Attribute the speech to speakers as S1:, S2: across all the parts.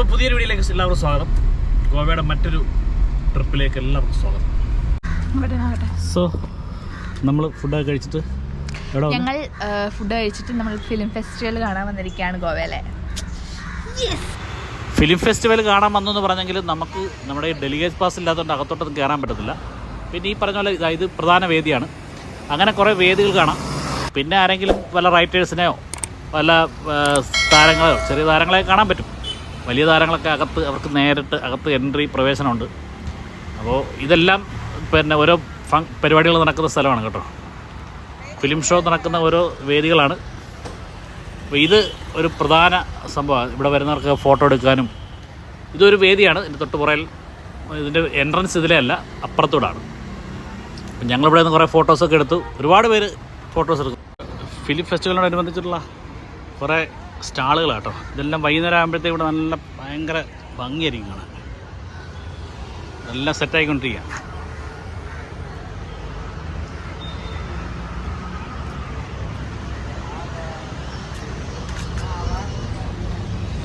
S1: അപ്പോൾ പുതിയൊരു വീഡിയോയിലേക്ക് എല്ലാവർക്കും സ്വാഗതം. ഗോവയുടെ മറ്റൊരു ട്രിപ്പിലേക്ക് എല്ലാവർക്കും സ്വാഗതം. സോ നമ്മൾ ഫുഡൊക്കെ കഴിച്ചിട്ട്
S2: ഞങ്ങൾ ഫുഡ് കഴിച്ചിട്ട് നമ്മൾ ഫിലിം ഫെസ്റ്റിവൽ കാണാൻ വന്നിരിക്കുകയാണ് ഗോവയിലെ.
S1: ഫിലിം ഫെസ്റ്റിവൽ കാണാൻ വന്നു എന്ന് പറഞ്ഞെങ്കിൽ നമുക്ക് നമ്മുടെ ഡെലിഗേറ്റ് പാസ് ഇല്ലാത്തതുകൊണ്ട് അകത്തോട്ടൊന്നും കയറാൻ പറ്റത്തില്ല. പിന്നെ ഈ പറഞ്ഞ പോലെ ഇതാ പ്രധാന വേദിയാണ്. അങ്ങനെ കുറേ വേദികൾ കാണാം. പിന്നെ ആരെങ്കിലും വല്ല റൈറ്റേഴ്സിനെയോ വല്ല താരങ്ങളെയോ ചെറിയ താരങ്ങളെയോ കാണാൻ പറ്റും. വലിയ താരങ്ങളൊക്കെ അകത്ത് അവർക്ക് നേരിട്ട് അകത്ത് എൻട്രി പ്രവേശനമുണ്ട്. അപ്പോൾ ഇതെല്ലാം പിന്നെ ഓരോ ഫങ് പരിപാടികൾ നടക്കുന്ന സ്ഥലമാണ് കേട്ടോ. ഫിലിം ഷോ നടക്കുന്ന ഓരോ വേദികളാണ്. അപ്പോൾ ഇത് ഒരു പ്രധാന സംഭവമാണ്. ഇവിടെ വരുന്നവർക്ക് ഫോട്ടോ എടുക്കാനും ഇതൊരു വേദിയാണ്. ഇതിന്റെ തൊട്ട് പുറയിൽ ഇതിന്റെ എൻട്രൻസ് ഇതിലേ അല്ല അപ്പുറത്തൂടാണ്. അപ്പം ഞങ്ങളിവിടെ നിന്ന് കുറേ ഫോട്ടോസൊക്കെ എടുത്തു. ഒരുപാട് പേര് ഫോട്ടോസ് എടുക്കും. ഫിലിം ഫെസ്റ്റിവലിനോടനുബന്ധിച്ചിട്ടുള്ള കുറേ സ്റ്റാളുകളാട്ടോ. ഇതെല്ലാം വൈകുന്നേരം ആകുമ്പോഴത്തേക്ക് ഇവിടെ നല്ല ഭയങ്കര ഭംഗിയായിരിക്കും കാണാൻ. എല്ലാം സെറ്റായിക്കൊണ്ടിരിക്കുക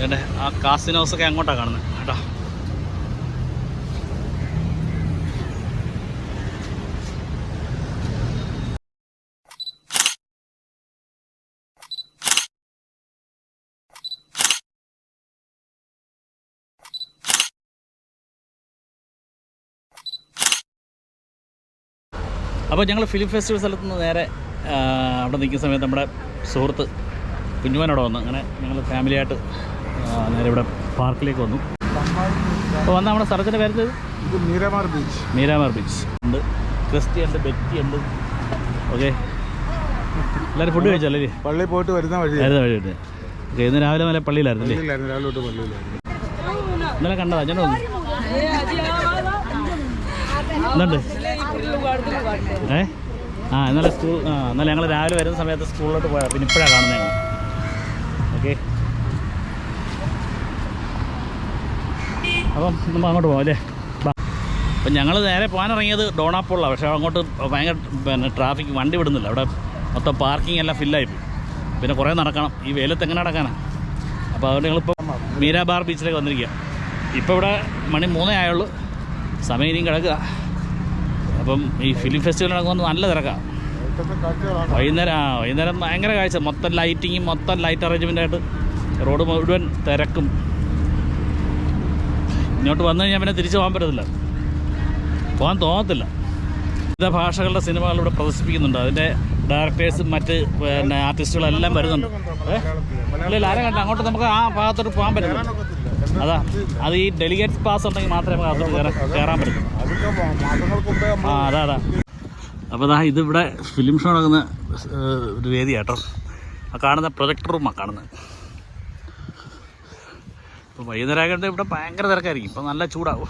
S1: എന്റെ ആ കാസിനോസൊക്കെ അങ്ങോട്ടാണ് കാണുന്നത് കേട്ടോ. അപ്പോൾ ഞങ്ങൾ ഫിലിം ഫെസ്റ്റിവൽ സ്ഥലത്ത് നിന്ന് നേരെ അവിടെ നിൽക്കുന്ന സമയത്ത് നമ്മുടെ സുഹൃത്ത് കുഞ്ഞുമാനോട് വന്നു. അങ്ങനെ ഞങ്ങൾ ഫാമിലിയായിട്ട് നേരെ ഇവിടെ പാർക്കിലേക്ക് വന്നു. അപ്പോൾ വന്ന നമ്മുടെ സ്ഥലത്തിന്റെ പേര്
S3: മീരാമാർ ബീച്ച്.
S1: മീരാമാർ ബീച്ച്. ഉണ്ട്. ക്രിസ്റ്റി ഉണ്ട് ബെറ്റി ഉണ്ട്. ഓക്കെ. എല്ലാവരും ഫുഡ് കഴിച്ചല്ലേ
S3: പള്ളിയിൽ പോയിട്ട് വരുന്ന വഴി
S1: വരുന്ന വഴി ഉണ്ട് ഓക്കെ ഇന്ന് രാവിലെ മല പള്ളിയിലായിരുന്നു
S3: രാവിലെ തൊട്ട് പള്ളിയിലായിരുന്നു.
S1: ഇന്നലെ കണ്ടതാ ഞാൻ വന്നു. എന്തുണ്ട് ആ ഇന്നലെ സ്കൂൾ ആ ഇന്നലെ ഞങ്ങൾ രാവിലെ വരുന്ന സമയത്ത് സ്കൂളിലോട്ട് പോയാൽ പിന്നെ ഇപ്പോഴാണ് കാണുന്നത് ഞങ്ങൾ ഓക്കെ. അപ്പം നമ്മൾ അങ്ങോട്ട് പോകാം അല്ലേ? അപ്പം ഞങ്ങൾ നേരെ പോകാനിറങ്ങിയത് ഡോണാപ്പുള്ള പക്ഷേ അങ്ങോട്ട് ഭയങ്കര പിന്നെ ട്രാഫിക് വണ്ടി വിടുന്നില്ല. അവിടെ മൊത്തം പാർക്കിംഗ് എല്ലാം ഫില്ലായി പോയി. പിന്നെ കുറേ നടക്കണം. ഈ വെയിലത്ത് എങ്ങനെ നടക്കാനാണ് അപ്പോൾ അതുകൊണ്ട് ഞങ്ങളിപ്പോൾ മീരാബാർ ബീച്ചിലേക്ക് വന്നിരിക്കുക ഇപ്പോൾ ഇവിടെ മണി മൂന്നേ ആയുള്ളൂ. സമയം ഇനിയും കിടക്കുക. അപ്പം ഈ ഫിലിം ഫെസ്റ്റിവൽ നടക്കുന്നത് നല്ല തിരക്കാണ് വൈകുന്നേരം ആ വൈകുന്നേരം ഭയങ്കര കാഴ്ച. മൊത്തം ലൈറ്റിങ്ങും മൊത്തം ലൈറ്റ് അറേഞ്ച്മെന്റ് ആയിട്ട് റോഡ് മുഴുവൻ തിരക്കും. ഇങ്ങോട്ട് വന്നു കഴിഞ്ഞാൽ പിന്നെ തിരിച്ചു പോകാൻ പറ്റത്തില്ല. പോകാൻ തോന്നത്തില്ല. വിവിധ ഭാഷകളുടെ സിനിമകൾ ഇവിടെ പ്രദർശിപ്പിക്കുന്നുണ്ട്. അതിന്റെ ഡയറക്ടേഴ്സും മറ്റ് പിന്നെ ആർട്ടിസ്റ്റുകളെല്ലാം വരുന്നുണ്ട്. ഏ? ഇല്ല ഇല്ല, ആരും കണ്ടില്ല. അങ്ങോട്ട് നമുക്ക് ആ ഭാഗത്തോട്ട് പോകാൻ പറ്റില്ല അതാ അത് ഈ ഡെലിഗേറ്റ് പാസ് ഉണ്ടെങ്കിൽ മാത്രമേ അകത്തോട്ട് കയറാൻ പറ്റൂ ആ അതാ അതാ. അപ്പോൾ അതാ ഇതിവിടെ ഫിലിം ഷോ നടക്കുന്ന ഒരു ഒരു വേദിയാട്ടോ. ആ കാണുന്ന പ്രൊജക്ടർ റൂമാണ് കാണുന്നത് ഇപ്പോൾ വൈകുന്നേരം ഇവിടെ ഭയങ്കര തിരക്കായിരിക്കും. ഇപ്പോൾ നല്ല ചൂടാവും.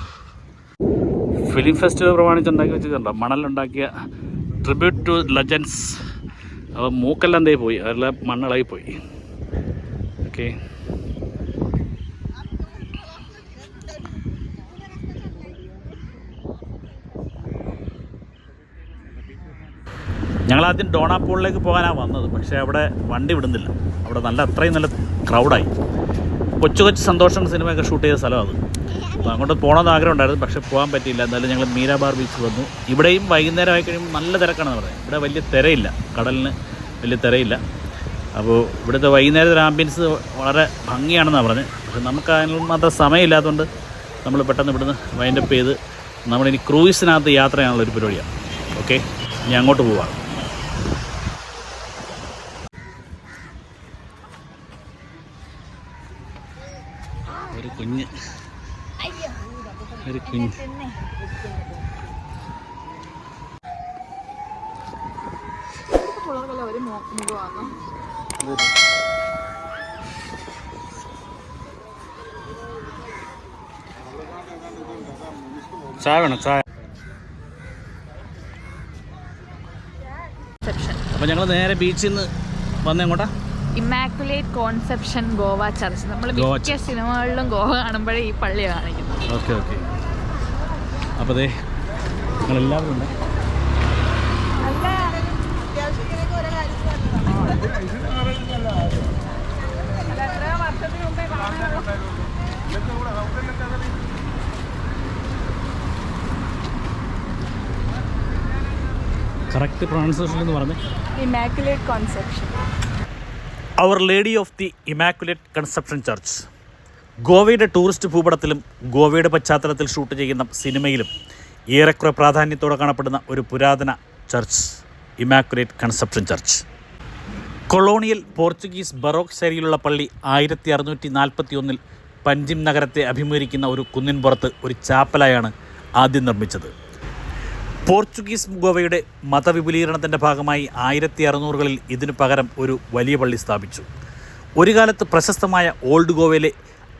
S1: ഫിലിം ഫെസ്റ്റിവൽ പ്രമാണിച്ച് ഉണ്ടാക്കി വെച്ചിട്ടുണ്ടോ. മണലുണ്ടാക്കിയ ട്രിബ്യൂട്ട് ടു ലെജൻസ് അപ്പോൾ മൂക്കെല്ലാം തേ പോയി. അതെല്ലാം മണ്ണിളകി പോയി. ഓക്കെ ഞങ്ങൾ ആദ്യം ഡോണാപ്പൂളിലേക്ക് പോകാനാണ് വന്നത് പക്ഷേ അവിടെ വണ്ടി വിടുന്നില്ല. അവിടെ നല്ല അത്രയും നല്ല ക്രൗഡായി കൊച്ചു കൊച്ചു സന്തോഷം സിനിമയൊക്കെ ഷൂട്ട് ചെയ്ത സ്ഥലമാണ് അത്. അപ്പോൾ അങ്ങോട്ട് പോകണമെന്ന് ആഗ്രഹം ഉണ്ടായിരുന്നു പക്ഷേ പോകാൻ പറ്റിയില്ല. എന്തായാലും ഞങ്ങൾ മീരാബാർ ബീച്ച് വന്നു. ഇവിടെയും വൈകുന്നേരം ആയി കഴിയുമ്പോൾ നല്ല തിരക്കാണെന്ന് പറയുന്നത് ഇവിടെ വലിയ തിരയില്ല. കടലിന് വലിയ തിരയില്ല. അപ്പോൾ ഇവിടുത്തെ വൈകുന്നേരത്തെ ആംബിയൻസ് വളരെ ഭംഗിയാണെന്നാണ് പറഞ്ഞത് പക്ഷെ നമുക്ക് അതിന് മാത്രം സമയമില്ലാത്തതുകൊണ്ട് നമ്മൾ പെട്ടെന്ന് ഇവിടുന്ന് വൈൻഡപ്പ് ചെയ്ത് നമ്മളിനി ക്രൂയിസിനകത്ത് യാത്ര ചെയ്യാനുള്ള ഒരു പരിപാടിയാണ് ഓക്കെ ഇനി അങ്ങോട്ട് പോവാം ഒരു കുഞ്ഞ്. ഒരു കുഞ്ഞ്. ചായ വേണം? ചായ. അപ്പോൾ ഞങ്ങൾ നേരെ ബീച്ചിൽ നിന്ന് വന്നെങ്ങോട്ടാ
S2: ഇമാക്കുലേറ്റ് കോൺസെപ്ഷൻ ഗോവ ചർച്ച് നമ്മൾ മിക്ക സിനിമകളിലും ഗോവ കാണുമ്പോഴേ ഈ പള്ളി കാണിക്കുന്നത്.
S1: Okay okay. അപ്പോൾ അതെ ഉണ്ട്. കറക്റ്റ് പ്രൊണൗൺസേഷൻ എന്ന് പറഞ്ഞേ.
S2: Immaculate conception
S1: our lady of the immaculate conception church ഗോവയുടെ ടൂറിസ്റ്റ് ഭൂപടത്തിലും ഗോവയുടെ പശ്ചാത്തലത്തിൽ ഷൂട്ട് ചെയ്യുന്ന സിനിമയിലും ഏറെക്കുറെ പ്രാധാന്യത്തോടെ കാണപ്പെടുന്ന ഒരു പുരാതന church immaculate conception church colonial Portuguese baroque ശൈലിയിലുള്ള പള്ളി ആയിരത്തി അറുന്നൂറ്റി നാൽപ്പത്തി ഒന്നിൽ പഞ്ചിം നഗരത്തെ അഭിമുഖീകരിക്കുന്ന ഒരു കുന്നിൻപുറത്ത് ഒരു ചാപ്പലായാണ് ആദ്യം നിർമ്മിച്ചത്. പോർച്ചുഗീസ് ഗോവയുടെ മതവിപുലീകരണത്തിന്റെ ഭാഗമായി ആയിരത്തി അറുന്നൂറുകളിൽ ഇതിനു പകരം ഒരു വലിയ പള്ളി സ്ഥാപിച്ചു. ഒരു കാലത്ത് പ്രശസ്തമായ ഓൾഡ് ഗോവയിലെ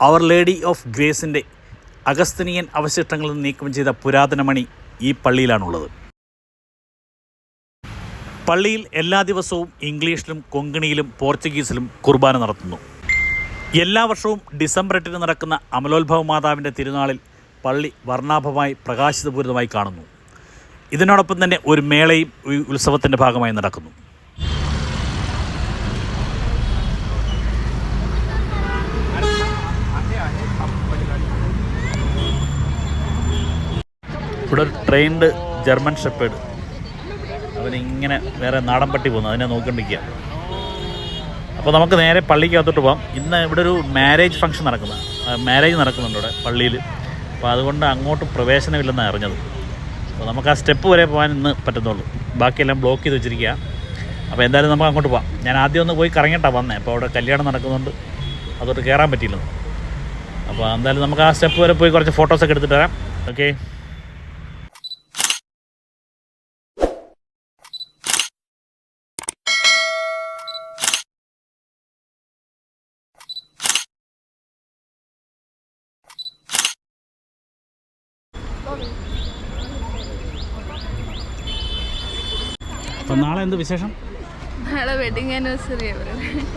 S1: അവർ ലേഡി ഓഫ് ഗ്രേസിന്റെ അഗസ്തനിയൻ അവശിഷ്ടങ്ങളിൽ നീക്കം ചെയ്ത പുരാതന മണി ഈ പള്ളിയിലാണുള്ളത്. പള്ളിയിൽ എല്ലാ ദിവസവും ഇംഗ്ലീഷിലും കൊങ്കണിയിലും പോർച്ചുഗീസിലും കുർബാന നടത്തുന്നു. എല്ലാ വർഷവും ഡിസംബർ എട്ടിന് നടക്കുന്ന അമലോത്ഭവ മാതാവിന്റെ തിരുനാളിൽ പള്ളി വർണാഭമായി പ്രകാശിതപൂരിതമായി കാണുന്നു. ഇതിനോടൊപ്പം തന്നെ ഒരു മേളയും ഈ ഉത്സവത്തിന്റെ ഭാഗമായി നടക്കുന്നു. ഇവിടെ ഒരു ട്രെയിൻഡ് ജർമ്മൻ ഷെപ്പേഡ് അവനിങ്ങനെ വേറെ നാടൻ പട്ടി പോകുന്നു. അതിനെ നോക്കിക്കൊണ്ടിരിക്കുക. അപ്പോൾ നമുക്ക് നേരെ പള്ളിക്കകത്തോട്ട് പോകാം ഇന്ന് ഇവിടെ ഒരു മാരേജ് ഫംഗ്ഷൻ നടക്കുന്നത് മാരേജ് നടക്കുന്നുണ്ട് ഇവിടെ പള്ളിയിൽ. അപ്പോൾ അതുകൊണ്ട് അങ്ങോട്ട് പ്രവേശനമില്ലെന്നാണ് അറിഞ്ഞത്. അപ്പോൾ നമുക്ക് ആ സ്റ്റെപ്പ് വരെ പോകാൻ ഇന്ന് പറ്റുന്നുള്ളൂ ബാക്കിയെല്ലാം ബ്ലോക്ക് ചെയ്ത് വെച്ചിരിക്കുക അപ്പോൾ എന്തായാലും നമുക്ക് അങ്ങോട്ട് പോകാം ഞാൻ ആദ്യം ഒന്ന് പോയി കറങ്ങിയിട്ടാണ് വന്നത് അപ്പോൾ അവിടെ കല്യാണം നടക്കുന്നുണ്ട് അതോട്ട് കയറാൻ പറ്റിയില്ല. അപ്പോൾ എന്തായാലും നമുക്ക് ആ സ്റ്റെപ്പ് വരെ പോയി കുറച്ച് ഫോട്ടോസൊക്കെ എടുത്തിട്ട് വരാം. ഓക്കെ അപ്പം നാളെ എന്ത് വിശേഷം?
S2: നാളെ വെഡിങ് ആനിവേഴ്സറി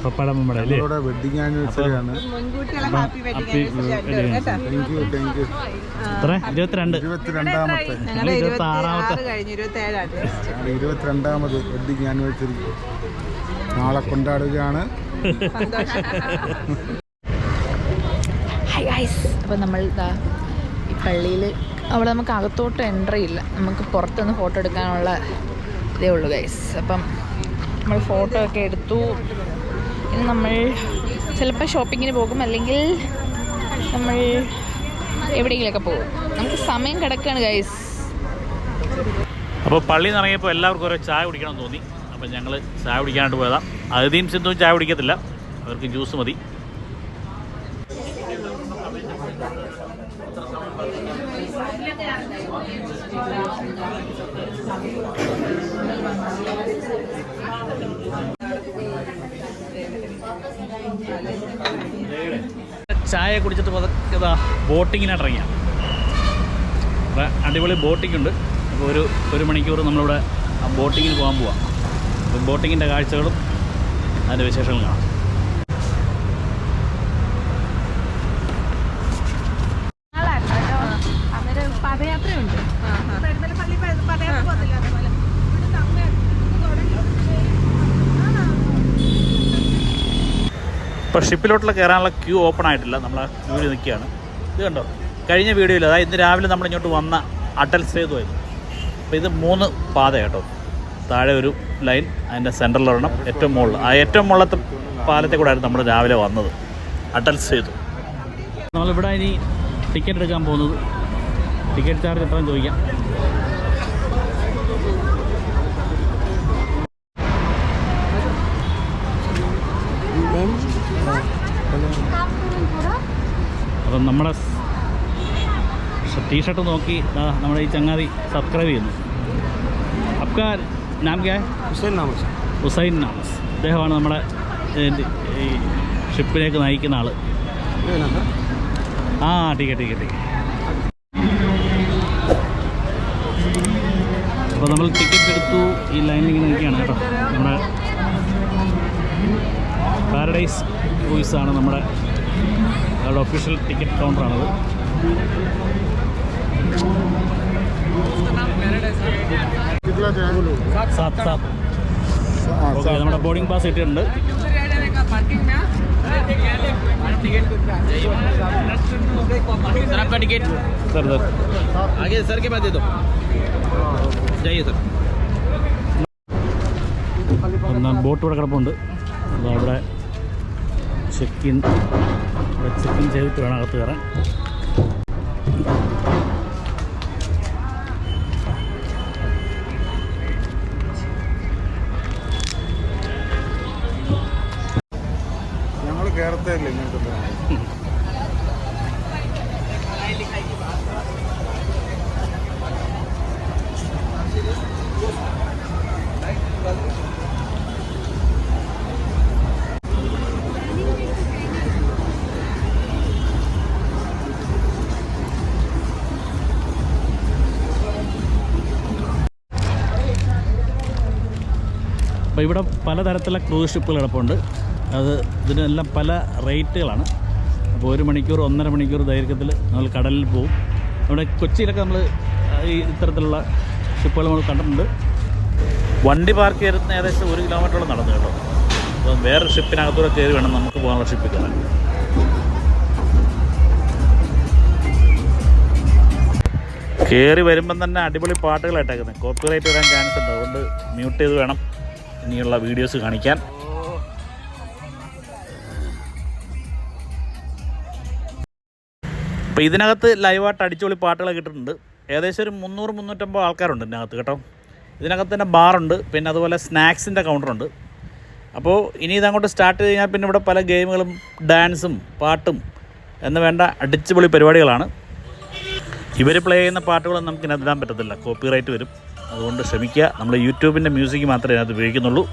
S1: പപ്പാടെ മമ്മടെ അല്ലേ?
S3: ഞങ്ങളുടെ വെഡിങ് ആനിവേഴ്സറി ആണ്.
S1: Happy
S3: thank you thank you
S1: എത്ര? ഇരുപത്തിരണ്ട്.
S3: ഇരുപത്തിരണ്ടാമത്തെ.
S1: ഞങ്ങൾ ഇരുപത്തി ആറാമത്തെ
S3: ഞങ്ങളുടെ ഇരുപത്തിരണ്ടാമത് വെഡിങ് ആനിവേഴ്സറി നാളെ കൊണ്ടാടുകയാണ്.
S2: ഹൈ ഗൈസ് അപ്പോൾ നമ്മൾ ഇതാ ഈ പള്ളിയിൽ അവിടെ നമുക്ക് അകത്തോട്ട് എൻട്രി ഇല്ല. നമുക്ക് പുറത്തുനിന്ന് ഫോട്ടോ എടുക്കാനുള്ള ഇതേ ഉള്ളൂ ഗൈസ് അപ്പം നമ്മൾ ഫോട്ടോ ഒക്കെ എടുത്തു. ഇനി നമ്മൾ ചിലപ്പോൾ ഷോപ്പിങ്ങിന് പോകും അല്ലെങ്കിൽ നമ്മൾ എവിടെയെങ്കിലുമൊക്കെ പോകും. നമുക്ക് സമയം കിടക്കുകയാണ് ഗൈസ്
S1: അപ്പോൾ പള്ളിയിൽ നിന്ന് ഇറങ്ങിയപ്പോൾ എല്ലാവർക്കും ഓരോ ചായ കുടിക്കണം തോന്നി. അപ്പോൾ ഞങ്ങൾ ചായ കുടിക്കാനായിട്ട് പോയതാണ് അതിഥിയും സിന്ധുവും ചായ കുടിക്കത്തില്ല. അവർക്ക് ജ്യൂസ് മതി. ചായ കുടിച്ചിട്ട് ഇതാ ബോട്ടിങ്ങിനായിട്ട് ഇറങ്ങിയ അപ്പോൾ അടിപൊളി ബോട്ടിംഗ് ഉണ്ട് അപ്പോൾ ഒരു ഒരു മണിക്കൂർ നമ്മളിവിടെ ബോട്ടിങ്ങിന് പോകാൻ പോവാം. അപ്പോൾ ബോട്ടിങ്ങിന്റെ കാഴ്ചകളും അതിന്റെ വിശേഷങ്ങളും കാണാം. ഇപ്പോൾ ഷിപ്പിലോട്ടുള്ള കയറാനുള്ള ക്യൂ ഓപ്പൺ ആയിട്ടില്ല. നമ്മൾ ആ ക്യൂവിൽ നിൽക്കുകയാണ്. ഇത് കണ്ടോ? കഴിഞ്ഞ വീഡിയോയിൽ അതായത് ഇന്ന് രാവിലെ നമ്മൾ ഇങ്ങോട്ട് വന്ന അടൽ സേതു ആയിരുന്നു. അപ്പോൾ ഇത് മൂന്ന് പാത കേട്ടോ. താഴെ ഒരു ലൈൻ അതിന്റെ സെന്ററിലൊരെണ്ണം ഏറ്റവും മുകളിൽ. ആ ഏറ്റവും മുകളിലത്തെ പാലത്തെ കൂടെ ആയിരുന്നു നമ്മൾ രാവിലെ വന്നത്. അടൽ സേതു. നമ്മളിവിടെ ഇനി ടിക്കറ്റ് എടുക്കാൻ പോകുന്നത്. ടിക്കറ്റ് ചാർജ് എത്രയും ചോദിക്കാം. അപ്പം നമ്മുടെ ടീഷർട്ട് നോക്കി നമ്മുടെ ഈ ചങ്ങാതി സബ്സ്ക്രൈബ് ചെയ്യുന്നു. അപ്കാ നാം ക്യാ
S3: ഹുസൈൻ നാമസ്.
S1: ഹുസൈൻ നാമസ്. അദ്ദേഹമാണ് നമ്മുടെ ഈ ഷിപ്പിലേക്ക് നയിക്കുന്ന ആൾ ആ ടീക്കെ ടീക്കെ ടീക്കെ. അപ്പോൾ നമ്മൾ ടിക്കറ്റ് എടുത്തു ഈ ലൈനിൽ ഇങ്ങനെ നിൽക്കുകയാണ് കേട്ടോ. നമ്മുടെ പാരഡൈസ് ക്രൂയിസ് ആണ് നമ്മുടെ അവരുടെ ഒഫീഷ്യൽ ടിക്കറ്റ് കൗണ്ടറാണത് സാത്ത് സാത്ത് ഓക്കെ നമ്മുടെ ബോർഡിംഗ് പാസ് കിട്ടിയിട്ടുണ്ട്
S4: सर आपका टिकट
S1: സർ സർ
S4: आगे सर के पास दे दो जाइए सर
S1: ഒന്നാം ബോട്ട് ഇവിടെ കിടപ്പുണ്ട് അപ്പോൾ അവിടെ ചെക്ക് ഇൻ ചെക്ക് ഇൻ ചെയ്തിട്ട് വേണം അകത്ത് കയറാൻ. അപ്പോൾ ഇവിടെ പലതരത്തിലുള്ള ക്രൂസ് ഷിപ്പുകൾ കിടപ്പുണ്ട്. അത് ഇതിനെല്ലാം പല റേറ്റുകളാണ്. അപ്പോൾ ഒരു മണിക്കൂർ ഒന്നര മണിക്കൂർ ദൈർഘ്യത്തിൽ നമ്മൾ കടലിൽ പോകും. നമ്മുടെ കൊച്ചിയിലൊക്കെ നമ്മൾ ഈ ഇത്തരത്തിലുള്ള ഷിപ്പുകൾ നമ്മൾ കണ്ടിട്ടുണ്ട്. വണ്ടി പാർക്ക് ചെയ്തിരുന്ന ഏകദേശം ഒരു കിലോമീറ്ററോളം നടന്നു കേട്ടോ. അപ്പോൾ വേറെ ഷിപ്പിനകത്തൂടെ കയറി വേണം നമുക്ക് പോകാനുള്ള ഷിപ്പിൽ കയറാൻ. കയറി വരുമ്പം തന്നെ അടിപൊളി പാട്ടുകളായിട്ടേക്കുന്നത് കോപ്പിറൈറ്റ് വരാൻ ചാൻസ് ഉണ്ട്. അതുകൊണ്ട് മ്യൂട്ട് ചെയ്ത് വേണം. ഇനിയുള്ള വീഡിയോസ് കാണിക്കാൻ. അപ്പോൾ ഇതിനകത്ത് ലൈവായിട്ട് അടിച്ചുപൊളി പാട്ടുകളൊക്കെ ഇട്ടിട്ടുണ്ട്. ഏകദേശം ഒരു മുന്നൂറ് മുന്നൂറ്റമ്പത് ആൾക്കാരുണ്ട് ഇതിനകത്ത് കേട്ടോ. ഇതിനകത്ത് തന്നെ ബാറുണ്ട് പിന്നെ അതുപോലെ സ്നാക്സിന്റെ കൗണ്ടറുണ്ട് അപ്പോൾ ഇനി ഇതങ്ങോട്ട് സ്റ്റാർട്ട് കഴിഞ്ഞാൽ പിന്നെ ഇവിടെ പല ഗെയിമുകളും ഡാൻസും പാട്ടും എന്ന് വേണ്ട അടിച്ചുപൊളി പരിപാടികളാണ്. ഇവർ പ്ലേ ചെയ്യുന്ന പാട്ടുകളൊന്നും നമുക്ക് ഇടാൻ പറ്റത്തില്ല. കോപ്പിറൈറ്റ് വരും. അതുകൊണ്ട് ശ്രമിക്കുക നമ്മൾ യൂട്യൂബിന്റെ മ്യൂസിക് മാത്രമേ അതിനകത്ത് ഉപയോഗിക്കുന്നുള്ളൂ.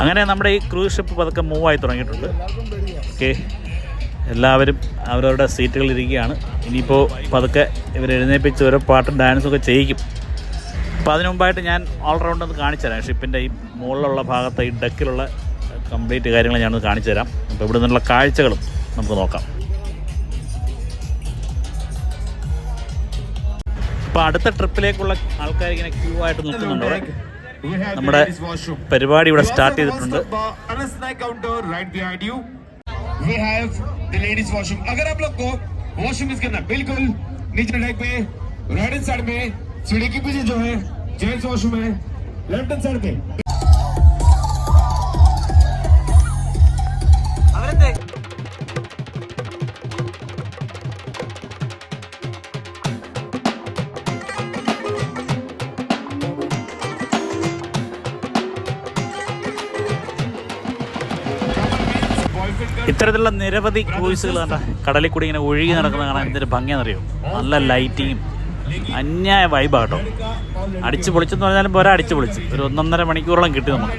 S1: അങ്ങനെ നമ്മുടെ ഈ ക്രൂസ് ഷിപ്പ് പതുക്കെ മൂവായി തുടങ്ങിയിട്ടുണ്ട്. ഓക്കെ. എല്ലാവരും അവരവരുടെ സീറ്റുകളിൽ ഇരിക്കുകയാണ്. ഇനിയിപ്പോൾ പതുക്കെ ഇവർ എഴുന്നേപ്പിച്ച് ഓരോ പാട്ടും ഡാൻസും ഒക്കെ ചെയ്യിക്കും. അപ്പോൾ അതിനു മുമ്പായിട്ട് ഞാൻ ഓൾറൗണ്ട് ഒന്ന് കാണിച്ചു തരാം. ഷിപ്പിന്റെ ഈ മുകളിലുള്ള ഭാഗത്തെ ഈ ഡെക്കിലുള്ള കംപ്ലീറ്റ് കാര്യങ്ങൾ ഞാനൊന്ന് കാണിച്ചു തരാം. അപ്പോൾ ഇവിടെ നിന്നുള്ള കാഴ്ചകളും നമുക്ക് നോക്കാം. അപ്പോൾ അടുത്ത ട്രിപ്പിലേക്കുള്ള ആൾക്കാർ ഇങ്ങനെ ക്യൂ ആയിട്ട് നിൽക്കുന്നുണ്ട് അവിടെ നമ്മുടെ പരിപാടി ഇവിടെ സ്റ്റാർട്ട് ചെയ്തിട്ടുണ്ട്
S5: counter right behind you we have the ladies washroom अगर आप लोग को वॉशरूम यूज करना बिल्कुल नीचे डेक पे राइट हैंड साइड में सीढ़ी के पीछे जो है जेंट्स वॉशरूम है लेफ्ट हैंड साइड पे
S1: ഇത്തരത്തിലുള്ള നിരവധി ക്രൂയിസുകൾ കണ്ട കടലിൽ കൂടി ഇങ്ങനെ ഒഴുകി നടക്കുന്ന കാണാൻ എന്തൊരു ഭംഗിയാണെന്നറിയോ? നല്ല ലൈറ്റിങ്ങും അന്യായ വൈബാട്ടോ അടിച്ചു പൊളിച്ചെന്ന് പറഞ്ഞാലും പോരാ അടിച്ചു പൊളിച്ച്. ഒരു ഒന്നൊന്നര മണിക്കൂറോളം കിട്ടി നമുക്ക്.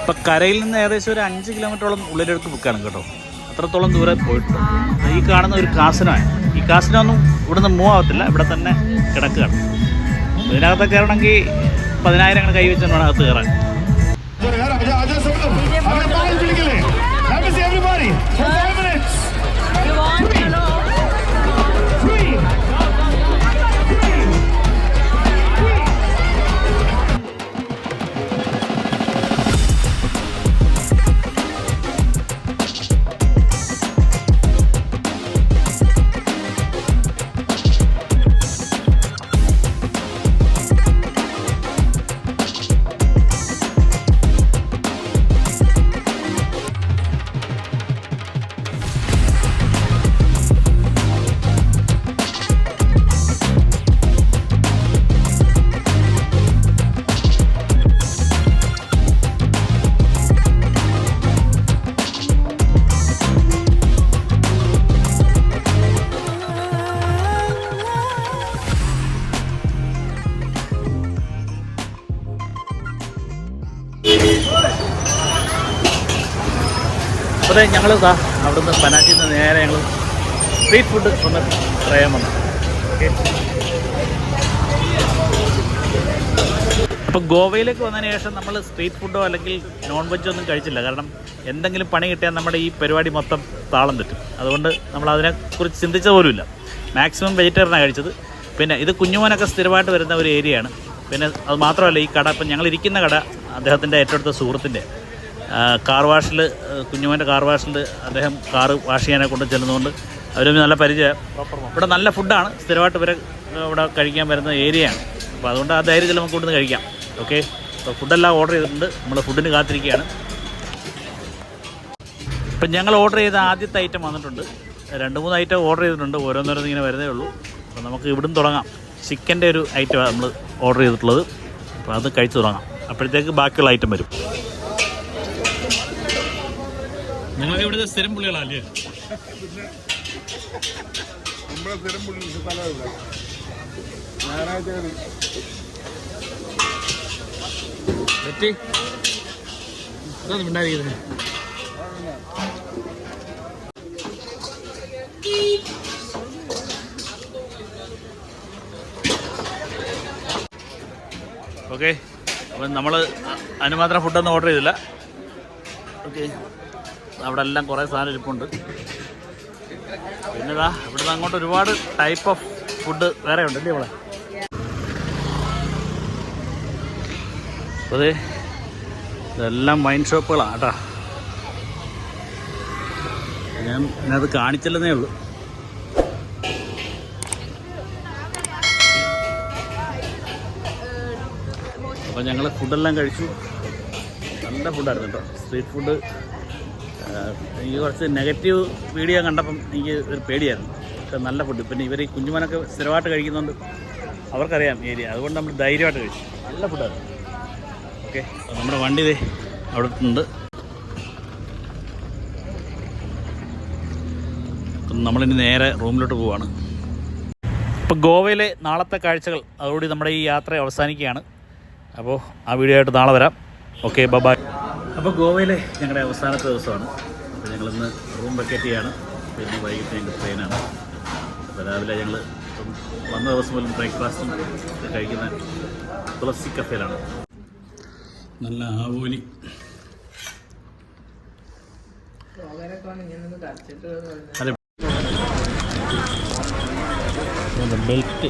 S1: ഇപ്പം കരയിൽ നിന്ന് ഏകദേശം ഒരു അഞ്ച് കിലോമീറ്ററോളം ഉള്ളിലേക്ക് ബുക്കാണ് കേട്ടോ. അത്രത്തോളം ദൂരെ പോയിട്ടുണ്ട്. ഈ കാണുന്ന ഒരു കാസിനാണ് ഈ കാസിനൊന്നും ഇവിടുന്ന് മൂവ് ആവത്തില്ല. ഇവിടെ തന്നെ കിടക്കുകയാണ്. ഇതിനകത്ത് കയറണമെങ്കിൽ പതിനായിരം കൈ വെച്ചാണ് അകത്ത് കയറാൻ.
S5: 圈圈
S1: അപ്പോൾ ഞങ്ങൾ ഇതാ അവിടുന്ന് പനാറ്റിൽ നിന്ന് നേരെ ഞങ്ങൾ സ്ട്രീറ്റ് ഫുഡ് ഒന്ന് ട്രൈ വന്നു. അപ്പോൾ ഗോവയിലേക്ക് വന്നതിന് ശേഷം നമ്മൾ സ്ട്രീറ്റ് ഫുഡോ അല്ലെങ്കിൽ നോൺ വെജോ ഒന്നും കഴിച്ചില്ല. കാരണം എന്തെങ്കിലും പണി കിട്ടിയാൽ നമ്മുടെ ഈ പരിപാടി മൊത്തം താളം തെറ്റും. അതുകൊണ്ട് നമ്മൾ അതിനെക്കുറിച്ച് ചിന്തിച്ച പോലുമില്ല. മാക്സിമം വെജിറ്റേറിയനാണ് കഴിച്ചത്. പിന്നെ ഇത് കുഞ്ഞുമോനൊക്കെ സ്ഥിരമായിട്ട് വരുന്ന ഒരു ഏരിയയാണ് പിന്നെ അത് മാത്രമല്ല ഈ കട ഇപ്പം ഞങ്ങൾ ഇരിക്കുന്ന കട അദ്ദേഹത്തിന്റെ ഏറ്റവും അടുത്ത സുഹൃത്തിന്റെ കാർ വാഷിൽ കുഞ്ഞുമോന്റെ കാർ വാഷിൽ അദ്ദേഹം കാർ വാഷ് ചെയ്യാനെ കൊണ്ട് ചെല്ലുന്നതുകൊണ്ട് അവരും നല്ല പരിചയം. ഇവിടെ നല്ല ഫുഡാണ് സ്ഥിരമായിട്ട് ഇവരെ ഇവിടെ കഴിക്കാൻ വരുന്ന ഏരിയയാണ് അപ്പോൾ അതുകൊണ്ട് ആ ധൈര്യത്തിൽ നമുക്ക് ഇവിടുന്ന് കഴിക്കാം. ഓക്കെ അപ്പോൾ ഫുഡെല്ലാം ഓർഡർ ചെയ്തിട്ടുണ്ട്. നമ്മൾ ഫുഡിന് കാത്തിരിക്കുകയാണ്. ഇപ്പം ഞങ്ങൾ ഓർഡർ ചെയ്ത ആദ്യത്തെ ഐറ്റം വന്നിട്ടുണ്ട്. രണ്ട് മൂന്ന് ഐറ്റം ഓർഡർ ചെയ്തിട്ടുണ്ട്. ഓരോന്നോരോന്ന് ഇങ്ങനെ വരുന്നേ ഉള്ളൂ. അപ്പോൾ നമുക്ക് ഇവിടുന്ന് തുടങ്ങാം. ചിക്കന്റെ ഒരു ഐറ്റമാണ് നമ്മൾ ഓർഡർ ചെയ്തിട്ടുള്ളത്. അപ്പോൾ അത് കഴിച്ചു തുടങ്ങാം. അപ്പോഴത്തേക്ക് ബാക്കിയുള്ള ഐറ്റം വരും. നിങ്ങൾക്ക് ഇവിടുത്തെ സ്ഥിരം പുള്ളികളല്ലേ?
S3: നമ്മളെ സ്ഥിരം പുള്ളി സ്ഥലം ഇവിടെ ഞായറാഴ്ച കയറി
S1: പറ്റി ഇതൊന്നും ഉണ്ടായിരിക്കുന്നത് ഓക്കെ അപ്പം നമ്മൾ അതിന് മാത്രം ഫുഡൊന്നും ഓർഡർ ചെയ്തില്ല. ഓക്കെ അവിടെ എല്ലാം കുറേ സാധനം ഇരിപ്പുണ്ട്. പിന്നെതാ ഇവിടുന്ന് അങ്ങോട്ട് ഒരുപാട് ടൈപ്പ് ഓഫ് ഫുഡ് വേറെ ഉണ്ടല്ലേ ഇവിടെ അതെ ഇതെല്ലാം വൈൻ ഷോപ്പുകളാണ് കേട്ടോ. ഞാൻ അത് കാണിച്ചില്ലെന്നേ ഉള്ളൂ. അപ്പോൾ ഞങ്ങൾ ഫുഡെല്ലാം കഴിച്ചു. നല്ല ഫുഡായിരുന്നു കേട്ടോ. സ്ട്രീറ്റ് ഫുഡ് എനിക്ക് കുറച്ച് നെഗറ്റീവ് വീഡിയോ കണ്ടപ്പം എനിക്ക് ഒരു പേടിയായിരുന്നു. പക്ഷെ നല്ല ഫുഡ് പിന്നെ ഇവർ ഈ കുഞ്ഞുമനൊക്കെ സ്ഥിരമായിട്ട് കഴിക്കുന്നുണ്ട് അവർക്കറിയാം ഏരിയ അതുകൊണ്ട് നമ്മൾ ധൈര്യമായിട്ട് കഴിച്ചു. നല്ല ഫുഡായിരുന്നു ഓക്കെ നമ്മുടെ വണ്ടി ഇതേ അവിടെ ഉണ്ട്. നമ്മളിനി നേരെ റൂമിലോട്ട് പോവാണ്. ഇപ്പോൾ ഗോവയിലെ നാളത്തെ കാഴ്ചകൾ അതോടുകൂടി നമ്മുടെ ഈ യാത്ര അവസാനിക്കുകയാണ്. അപ്പോൾ ആ വീഡിയോ ആയിട്ട് നാളെ വരാം. ഓക്കെ ബൈ അപ്പോൾ ഗോവയിലെ ഞങ്ങളുടെ അവസാനത്തെ ദിവസമാണ്. അപ്പോൾ ഞങ്ങളിന്ന് റൂം വെക്കേറ്റ് ചെയ്യാണ്. പിന്നെ വൈകിട്ട് ഞങ്ങൾക്ക് ട്രെയിനാണ് അപ്പോൾ രാവിലെ ഞങ്ങൾ വന്ന ദിവസം പോലും ബ്രേക്ക്ഫാസ്റ്റും കഴിക്കുന്ന തുളസി കഫേലാണ്. നല്ല ആവോലി. ബെൽറ്റ്